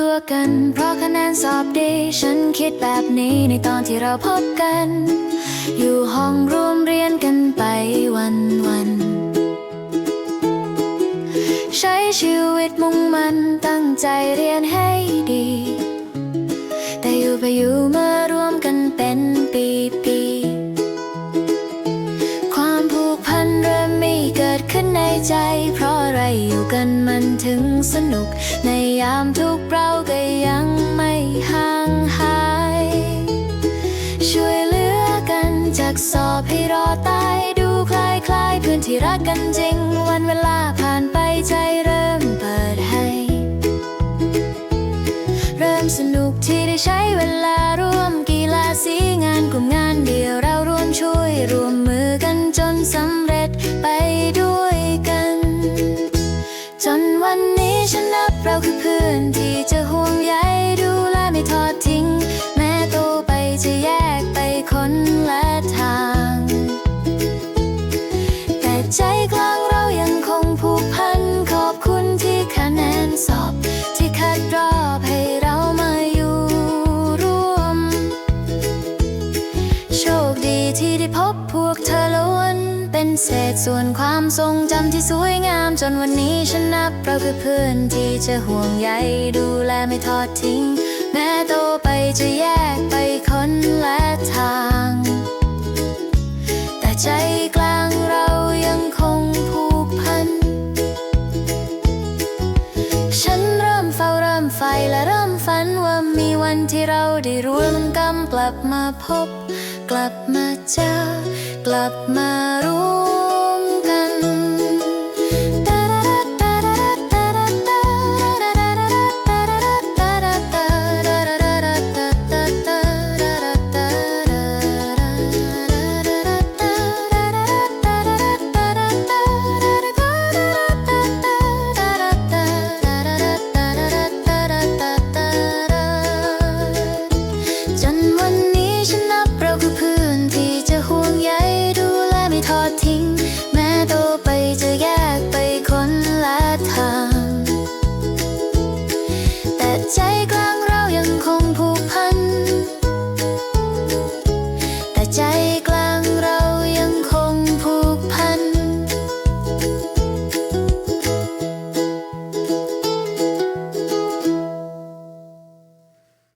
ตัวกัน เพราะคะแนนสอบดี ฉันคิดแบบนี้ในตอนที่เราพบกัน อยู่ห้องรวมเรียนกันไปวันวัน ใช้ชีวิตมุ่งมันตั้งใจเรียนให้ดี แต่อยู่ไปอยู่มารวมกันเป็นปีปีความผูกพันเริ่มมีเกิดขึ้นในใจ เพราะ อะไรอยู่กันมันถึงสนุก ในยามทุกเราก็ยังไม่ห่างหาย ช่วยเหลือกันจากสอบให้รอตายดูคล้ายคล้ายเพื่อนที่รักกันจริง วันเวลาผ่านไปใจเริ่มเปิดให้ เริ่มสนุกที่ได้ใช้เวลาร่วมกีฬาสีงานกลุ่มงานเดียวเราร่วมช่วยร่วม เป็นเศษส่วนความทรงจำที่สวยงาม จนวันนี้ฉันนับเราคือเพื่อนที่จะห่วงใยดูแลไม่ทอดทิ้ง แม้โตไปจะแยกไปคนละทาง แต่ใจกลางเรายังคงผูกพัน ฉันเริ่มเฝ้าเริ่มไฟและเริ่มฝันว่ามีวันที่เราได้รวมกำกลับมาพบ กลับมาเจอกลับมา แต่ใจกลางเรายังคงผูกพัน